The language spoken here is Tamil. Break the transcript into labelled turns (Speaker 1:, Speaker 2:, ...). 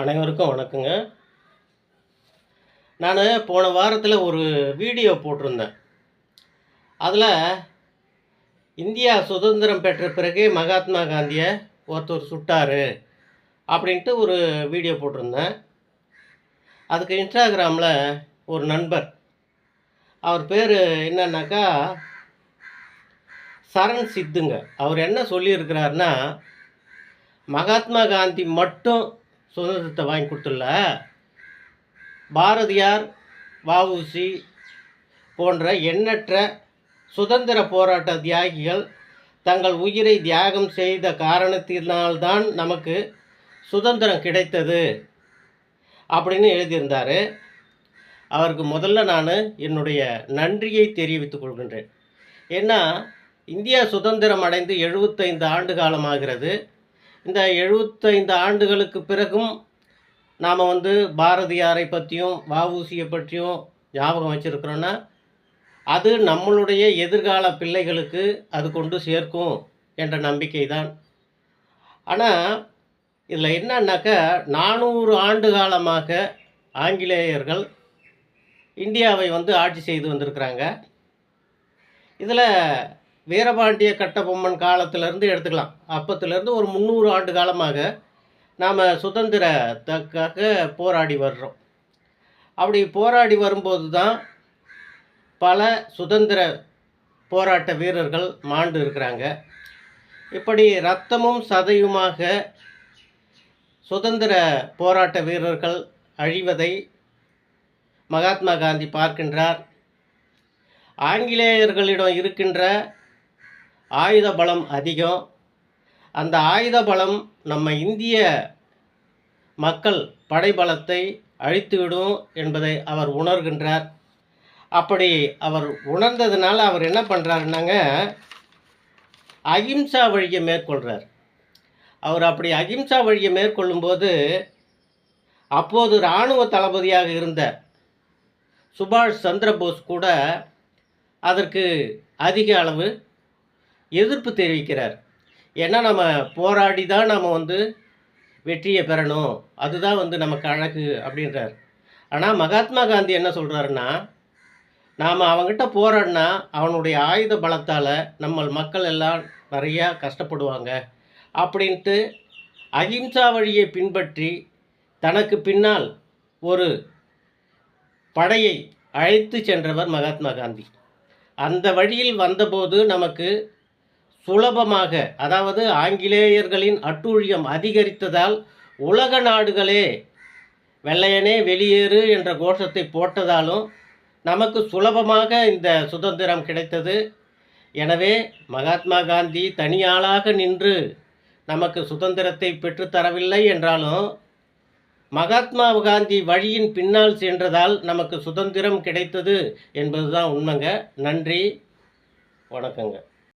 Speaker 1: அனைவருக்கும் வணக்கங்க. நான் போன வாரத்தில் ஒரு வீடியோ போட்டிருந்தேன். அதில் இந்தியா சுதந்திரம் பெற்ற பிறகு மகாத்மா காந்தியை ஒருத்தர் சுட்டார் அப்படின்ட்டு ஒரு வீடியோ போட்டிருந்தேன். அதுக்கு இன்ஸ்டாகிராமில் ஒரு நண்பர் அவர் பேர் என்னன்னாக்கா சரண் சித்துங்க. அவர் என்ன சொல்லியிருக்கிறாருன்னா மகாத்மா காந்தி மட்டும் சுதந்திரத்தை வாங்கி கொடுத்துள்ள பாரதியார் வஉசி போன்ற எண்ணற்ற சுதந்திர போராட்ட தியாகிகள் தங்கள் உயிரை தியாகம் செய்த காரணத்தினால்தான் நமக்கு சுதந்திரம் கிடைத்தது அப்படின்னு எழுதியிருந்தார். அவருக்கு முதல்ல நான் என்னுடைய நன்றியை தெரிவித்துக் கொள்கின்றேன். ஏன்னா இந்தியா சுதந்திரம் அடைந்து எழுபத்தைந்து ஆண்டு காலமாகிறது. இந்த எழுபத்தைந்து ஆண்டுகளுக்கு பிறகும் நாம் வந்து பாரதியாரை பற்றியும் வஉசியை பற்றியும் ஞாபகம் வச்சுருக்கிறோன்னா அது நம்மளுடைய எதிர்கால பிள்ளைகளுக்கு அது கொண்டு சேர்க்கும் என்ற நம்பிக்கை தான் ஆனால் இதில் என்னன்னாக்கா நானூறு ஆண்டு காலமாக ஆங்கிலேயர்கள் இந்தியாவை வந்து ஆட்சி செய்து வந்திருக்கிறாங்க. இதில் வீரபாண்டிய கட்டபொம்மன் காலத்திலேருந்து எடுத்துக்கலாம். அப்பத்துலேருந்து ஒரு முந்நூறு ஆண்டு காலமாக நாம் சுதந்திரத்துக்காக போராடி வர்றோம். அப்படி போராடி வரும்போது தான் பல சுதந்திர போராட்ட வீரர்கள் மாண்டு இருக்கிறாங்க. இப்படி ரத்தமும் சதையுமாக சுதந்திர போராட்ட வீரர்கள் அழிவதை மகாத்மா காந்தி பார்க்கின்றார். ஆங்கிலேயர்களிடம் இருக்கின்ற ஆயுத பலம் அதிகம். அந்த ஆயுத பலம் நம்ம இந்திய மக்கள் படைபலத்தை அழித்துவிடும் என்பதை அவர் உணர்கின்றார். அப்படி அவர் உணர்ந்ததுனால அவர் என்ன பண்ணுறாருன்னாங்க அகிம்சா வழியை மேற்கொள்கிறார் அவர் அப்படி அகிம்சா வழியை மேற்கொள்ளும்போது அப்போது இராணுவ தளபதியாக இருந்த சுபாஷ் சந்திரபோஸ் கூட அதற்கு அதிக அளவு எதிர்ப்பு தெரிவிக்கிறார். ஏன்னா நம்ம போராடி தான் நம்ம வந்து வெற்றியை பெறணும். அதுதான் வந்து நமக்கு அழகு அப்படின்றார். ஆனால் மகாத்மா காந்தி என்ன சொல்கிறாருன்னா நாம் அவங்ககிட்ட போராடினா அவனுடைய ஆயுத பலத்தால் நம்ம மக்கள் எல்லாம் நிறையா கஷ்டப்படுவாங்க அப்படின்ட்டு அகிம்சா வழியை பின்பற்றி தனக்கு பின்னால் ஒரு படையை அழைத்து சென்றவர் மகாத்மா காந்தி. அந்த வழியில் வந்தபோது நமக்கு சுலபமாக அதாவது ஆங்கிலேயர்களின் அட்டூழியம் அதிகரித்ததால் உலக நாடுகளே வெள்ளையனே வெளியேறு என்ற கோஷத்தை போட்டதாலும் நமக்கு சுலபமாக இந்த சுதந்திரம் கிடைத்தது. எனவே மகாத்மா காந்தி தனியாளாக நின்று நமக்கு சுதந்திரத்தை பெற்றுத்தரவில்லை என்றாலும் மகாத்மா காந்தி வழியின் பின்னால் சென்றதால் நமக்கு சுதந்திரம் கிடைத்தது என்பதுதான் உண்மைங்க. நன்றி. வணக்கங்க.